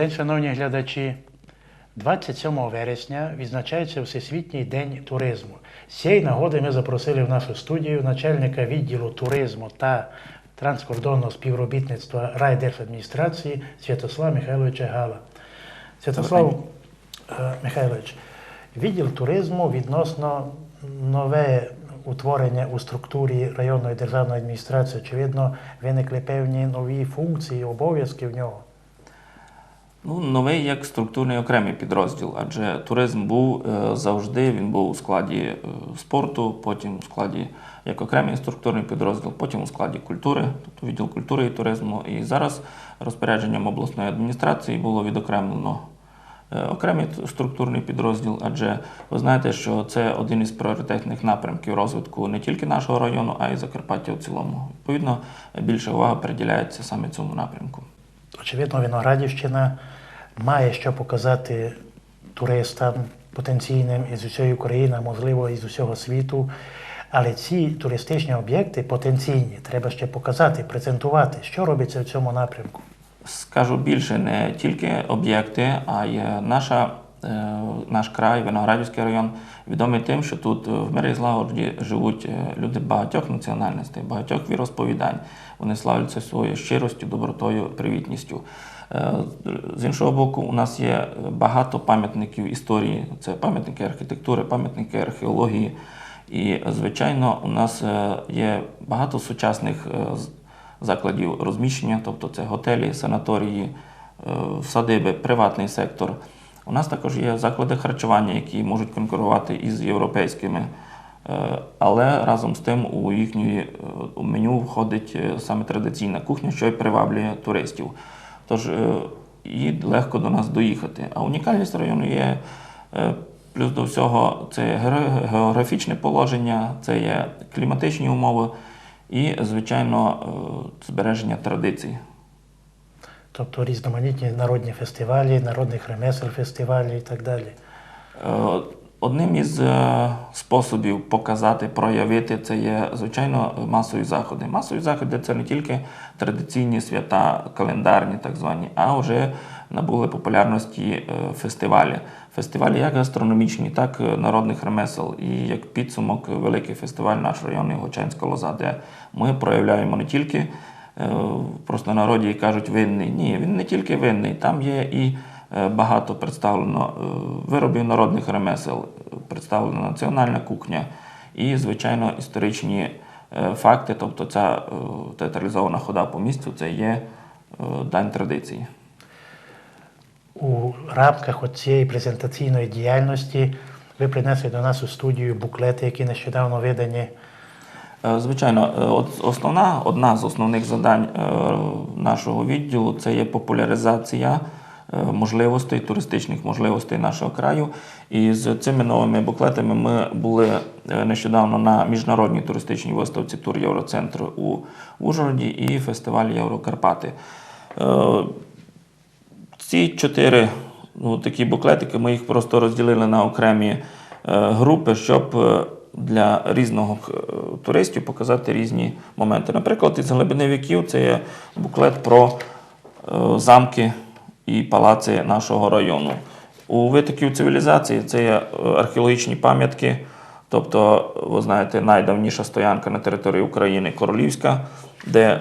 День, шановні глядачі. 27 вересня відзначається Всесвітній день туризму. З цієї нагоди ми запросили в нашу студію начальника відділу туризму та транскордонного співробітництва райдержадміністрації Святослава Михайловича Гала. Святослав е, Михайлович, відділ туризму відносно нове утворення у структурі районної державної адміністрації, очевидно, виникли певні нові функції, обов'язки в нього. Ну, новий як структурний окремий підрозділ, адже туризм був е, завжди, він був у складі е, спорту, потім у складі як окремий структурний підрозділ, потім у складі культури, тобто відділ культури і туризму. І зараз розпорядженням обласної адміністрації було відокремлено е, окремий структурний підрозділ, адже ви знаєте, що це один із пріоритетних напрямків розвитку не тільки нашого району, а й Закарпаття в цілому. Відповідно, більше уваги приділяється саме цьому напрямку. Очевидно, Виноградівщина має що показати туристам потенційним із усієї України, можливо із усього світу. Але ці туристичні об'єкти потенційні треба ще показати, презентувати, що робиться в цьому напрямку. Скажу більше, не тільки об'єкти, а й наша, наш край, Виноградівський район, відомий тим, що тут е, в мирі і живуть е, люди багатьох національностей, багатьох віросповідань. Вони славляться своєю щиростю, добротою, привітністю. Е, З іншого боку, у нас є багато пам'ятників історії. Це пам'ятники архітектури, пам'ятники археології. І, звичайно, у нас е, є багато сучасних е, закладів розміщення, тобто це готелі, санаторії, е, садиби, приватний сектор. У нас також є заклади харчування, які можуть конкурувати із європейськими. Е, Але разом з тим у їхньої е, меню входить е, саме традиційна кухня, що й приваблює туристів. Тож і легко до нас доїхати. А унікальність району є плюс до всього це географічне положення, це є кліматичні умови і, звичайно, збереження традицій. Тобто різноманітні народні фестивалі, народних ремесел фестивалі і так далі. Е, Одним із е, способів показати, проявити це є, звичайно, масові заходи. Масові заходи це не тільки традиційні свята, календарні, так звані, а вже набули популярності е, фестивалі. Фестивалі як гастрономічні, так і народних ремесел. І як підсумок, великий фестиваль наш районний Гочанська лоза, де ми проявляємо не тільки просто народі кажуть винний. Ні, він не тільки винний, там є і е, багато представлено е, виробів народних ремесел, е, представлена національна кухня і, звичайно, історичні е, факти, тобто ця е, театралізована хода по місту, це є е, дань традиції. У рамках цієї презентаційної діяльності ви принесли до нас у студію буклети, які нещодавно видані. Е, Звичайно, е, основна, одна з основних завдань е, нашого відділу це є популяризація можливостей, туристичних можливостей нашого краю. І з цими новими буклетами ми були нещодавно на міжнародній туристичній виставці Тур Євроцентр у Ужгороді і фестивалі Єврокарпати. Ці чотири ну, такі буклетики ми їх просто розділили на окремі групи, щоб для різного туристів показати різні моменти. Наприклад, із глибини віків це є буклет про е, замки і палаци нашого району. У витоків цивілізації це є е, археологічні пам'ятки. Тобто, ви знаєте, найдавніша стоянка на території України Королівська, де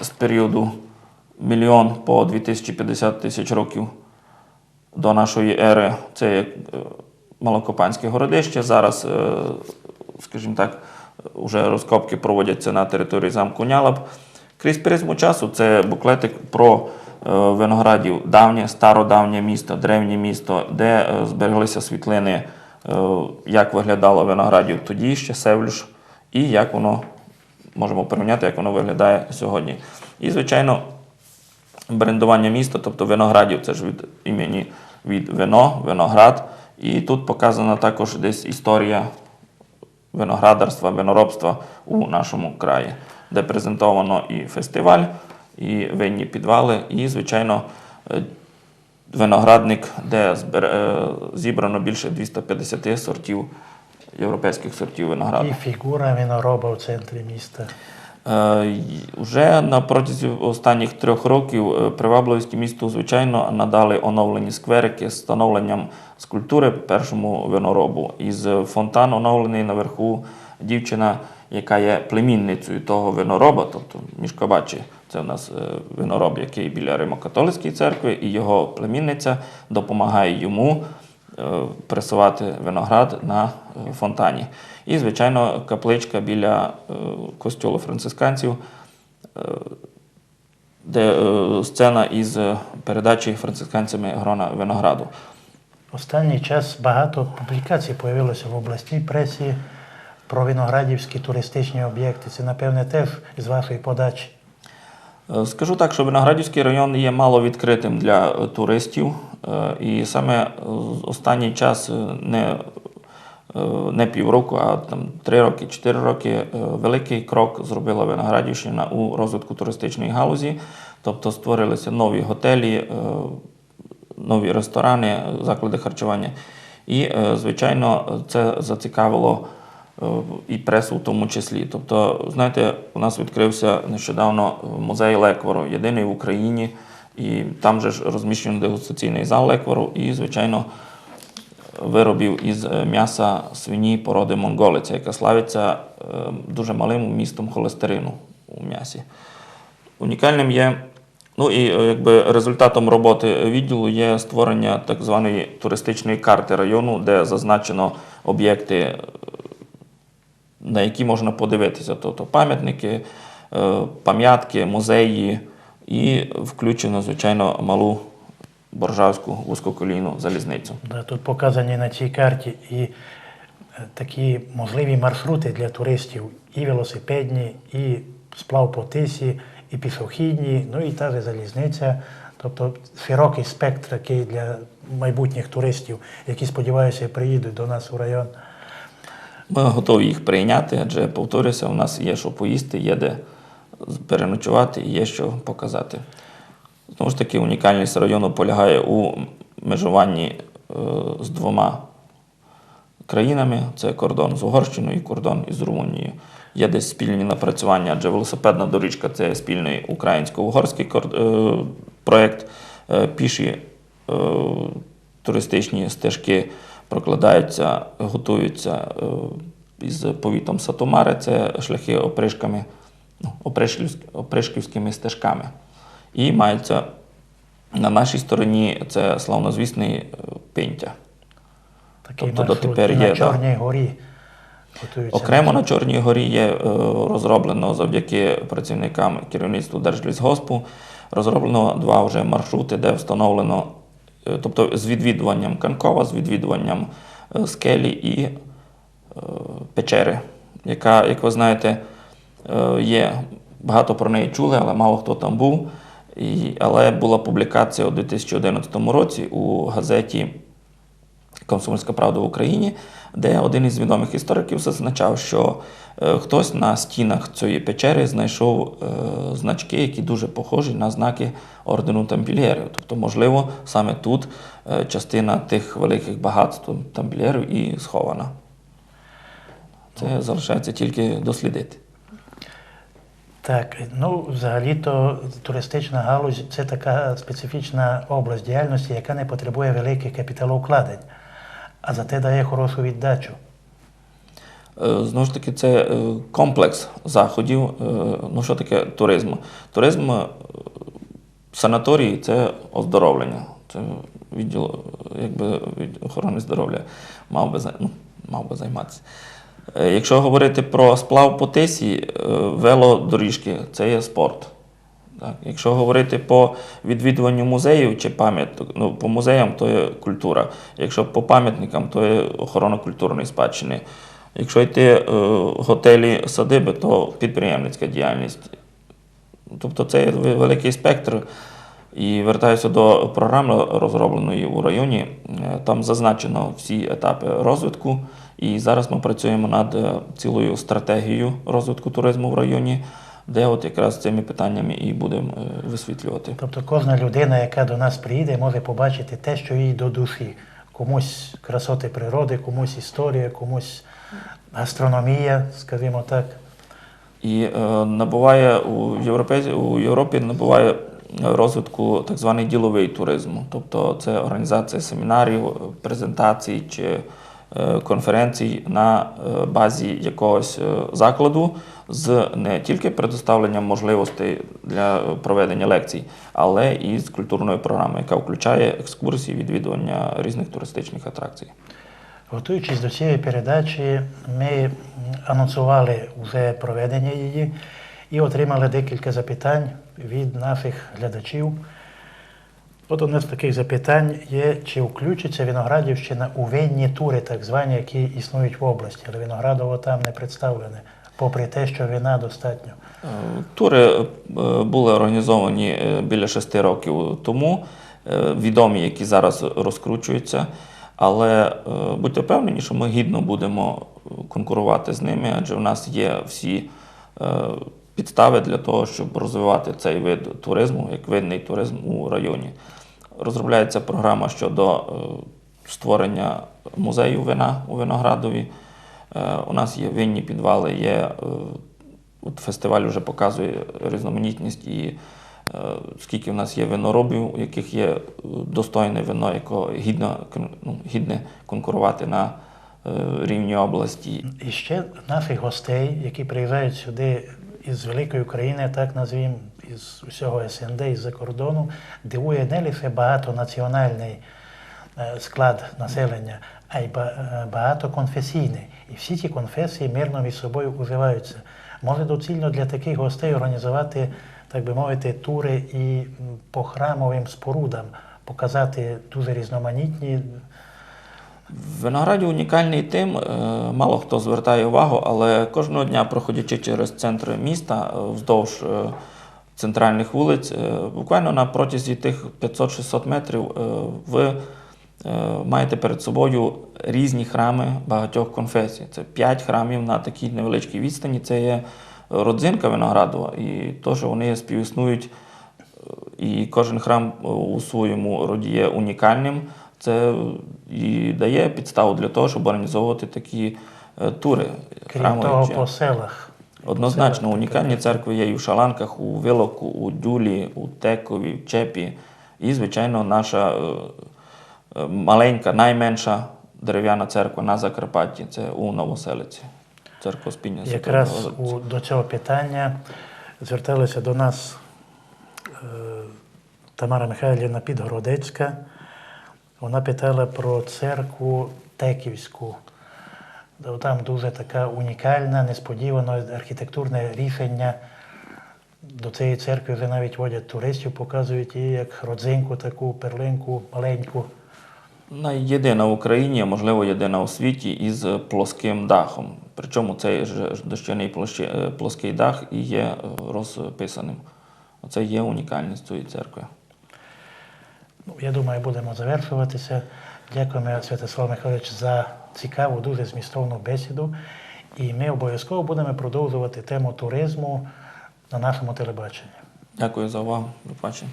з періоду мільйон по 2050 тисяч років до нашої ери це є е, Малокопанське городище. Зараз, скажімо так, вже розкопки проводяться на території замку Нялаб. Крізь призму часу це буклетик про е, виноградів давнє, стародавнє місто, древнє місто, де е, збереглися світлини, е, як виглядало виноградів тоді, ще Севлюш, і як воно можемо порівняти, як воно виглядає сьогодні. І, звичайно, брендування міста, тобто виноградів, це ж від імені від вино, виноград. І тут показана також десь історія виноградарства, виноробства у нашому краї, де презентовано і фестиваль, і винні підвали, і, звичайно, е, виноградник, де е, зібрано більше 250 сортів європейських сортів винограду. І фігура винороба в центрі міста. Е, й- Вже на протязі останніх трьох років е, Привабливське місто, звичайно, надали оновлені скверики з встановленням скульптури першому виноробу. Із фонтан оновлений наверху дівчина, яка є племінницею того винороба, тобто Мішкобачі. Це у нас е, винороб, який біля Римо-католицької церкви, і його племінниця допомагає йому е, пресувати виноград на е, фонтані. І, звичайно, капличка біля е, костюлу францисканців, е, де е, сцена із е, передачі францисканцями грона винограду. Останній час багато публікацій появилося в обласній пресі про виноградівські туристичні об'єкти. Це, напевне, теж з вашої подачі. Е, Скажу так, що Виноградівський район є мало відкритим для е, туристів, е, і саме останній час не, не півроку, а там три роки, чотири роки великий крок зробила Виноградівщина у розвитку туристичної галузі. Тобто створилися нові готелі, нові ресторани, заклади харчування. І, звичайно, це зацікавило і пресу в тому числі. Тобто, знаєте, у нас відкрився нещодавно музей Леквору, єдиний в Україні, і там же ж розміщений дегустаційний зал Леквору, і, звичайно, виробів із е, м'яса свині породи монголиця, яка славиться е, дуже малим вмістом холестерину у м'ясі. Унікальним є, ну і е, якби результатом роботи відділу є створення так званої туристичної карти району, де зазначено об'єкти, е, на які можна подивитися, тобто пам'ятники, е, пам'ятки, музеї, і включено, звичайно, малу боржавську вузькоколійну залізницю. Тут показані на цій карті і е, такі можливі маршрути для туристів, і велосипедні, і сплав по тисі, і пішохідні, ну і та же залізниця. Тобто широкий спектр такий для майбутніх туристів, які, сподіваюся, приїдуть до нас у район. Ми готові їх прийняти, адже повторюся, у нас є що поїсти, є де переночувати є що показати. Знову ж таки, унікальність району полягає у межуванні е, з двома країнами: це кордон з Угорщиною і кордон із Румунією. Є десь спільні напрацювання, адже велосипедна доріжка це спільний українсько-угорський е, проєкт. Е, Піші туристичні стежки прокладаються, готуються е, із повітом Сатомари, це шляхи опришками, ну, опришківськими стежками. І мається на нашій стороні це славнозвісний е, Пинтя. Такий Тобто маршрут дотепер є, на. Чорній горі. готуються Окремо на Чорній горі є е, розроблено завдяки працівникам керівництву Держлісгоспу. Розроблено два вже маршрути, де встановлено, тобто з відвідуванням Канкова, з відвідуванням е, скелі і е, печери, яка, як ви знаєте, е, є багато про неї чули, але мало хто там був. І, але була публікація у 2011 році у газеті Комсомольська правда в Україні, де один із відомих істориків зазначав, що е, хтось на стінах цієї печери знайшов е, значки, які дуже похожі на знаки ордену тамплієрів. Тобто, можливо, саме тут е, частина тих великих багатств тамплієрів і схована. Це залишається тільки дослідити. Так, ну взагалі-то туристична галузь це така специфічна область діяльності, яка не потребує великих капіталовкладень, а зате дає хорошу віддачу. Е, Знову ж таки, це е, комплекс заходів. Е, Ну, що таке туризм? Туризм санаторії це оздоровлення. Це відділ якби, від охорони здоров'я мав би, ну, мав би займатися. Якщо говорити про сплав по тисі, велодоріжки це є спорт. Так. Якщо говорити по відвідуванню музеїв чи пам'яток, ну, по музеям то є культура. Якщо по пам'ятникам, то є охорона культурної спадщини. Якщо йти е, готелі садиби, то підприємницька діяльність. Тобто це великий спектр. І вертаюся до програми, розробленої у районі. Е, Там зазначено всі етапи розвитку. І зараз ми працюємо над е, цілою стратегією розвитку туризму в районі, де от якраз цими питаннями і будемо висвітлювати. Тобто кожна людина, яка до нас приїде, може побачити те, що їй до душі. Комусь красоти природи, комусь історія, комусь гастрономія, скажімо так. І е, набуває у Європі, у Європі набуває розвитку так званий діловий туризм. Тобто це організація семінарів, презентацій чи конференцій на е, базі якогось е, закладу з не тільки предоставленням можливостей для проведення лекцій, але і з культурною програмою, яка включає екскурсії, відвідування різних туристичних атракцій. Готуючись до цієї передачі, ми анонсували вже проведення її і отримали декілька запитань від наших глядачів. От одне з таких запитань є, чи включиться Виноградівщина у винні тури, так звані, які існують в області, але Виноградово там не представлене, попри те, що вина достатньо. Е, Тури е, були організовані е, біля шести років тому, відомі, які зараз розкручуються. Але будьте впевнені, що ми гідно будемо конкурувати з ними, адже в нас є всі підстави для того, щоб розвивати цей вид туризму, як видний туризм у районі. Розробляється програма щодо е, створення музею вина у Виноградові. Е, У нас є винні підвали, є е, От фестиваль вже показує різноманітність і скільки в нас є виноробів, у яких є достойне вино, яке гідно, ну, гідне конкурувати на рівні області. І ще наших гостей, які приїжджають сюди із великої України, так назвім, із усього СНД, із-за кордону, дивує не лише багатонаціональний е, склад населення, а й е, багатоконфесійний. І всі ці конфесії мирно між собою уживаються. Може доцільно для таких гостей організувати, так би мовити, тури і по храмовим спорудам, показати дуже різноманітні В Винограді унікальний тим, е, мало хто звертає увагу, але кожного дня, проходячи через центр міста е, вздовж е, центральних вулиць, буквально на протязі тих 500-600 метрів ви маєте перед собою різні храми багатьох конфесій. Це 5 храмів на такій невеличкій відстані. Це є родзинка Виноградова, і то, що вони співіснують і кожен храм у своєму роді є унікальним. Це і дає підставу для того, щоб організовувати такі е, тури. крім храмові того по селах. Однозначно, Селах унікальні церкви є і в Шаланках, у Вилоку, у Дюлі, у Текові, в Чепі. І, звичайно, наша е, е, маленька, найменша дерев'яна церква на Закарпатті це у Новоселиці. Церква Спіння Святого Якраз у, до цього питання зверталася до нас е, Тамара Михайлівна Підгородецька. Вона питала про церкву Теківську. Там дуже така унікальна, несподіване архітектурне рішення. До цієї церкви вже навіть водять туристів, показують її як родзинку, таку перлинку маленьку. Єдина в Україні, а можливо, єдина у світі із плоским дахом. Причому цей ж дощаний е, плоский дах і є е, розписаним. Оце є унікальність цієї церкви. Ну, я думаю, будемо завершуватися. Дякуємо, Святослав Михайлович, за цікаву, дуже змістовну бесіду. І ми обов'язково будемо продовжувати тему туризму на нашому телебаченні. Дякую за увагу. До побачення.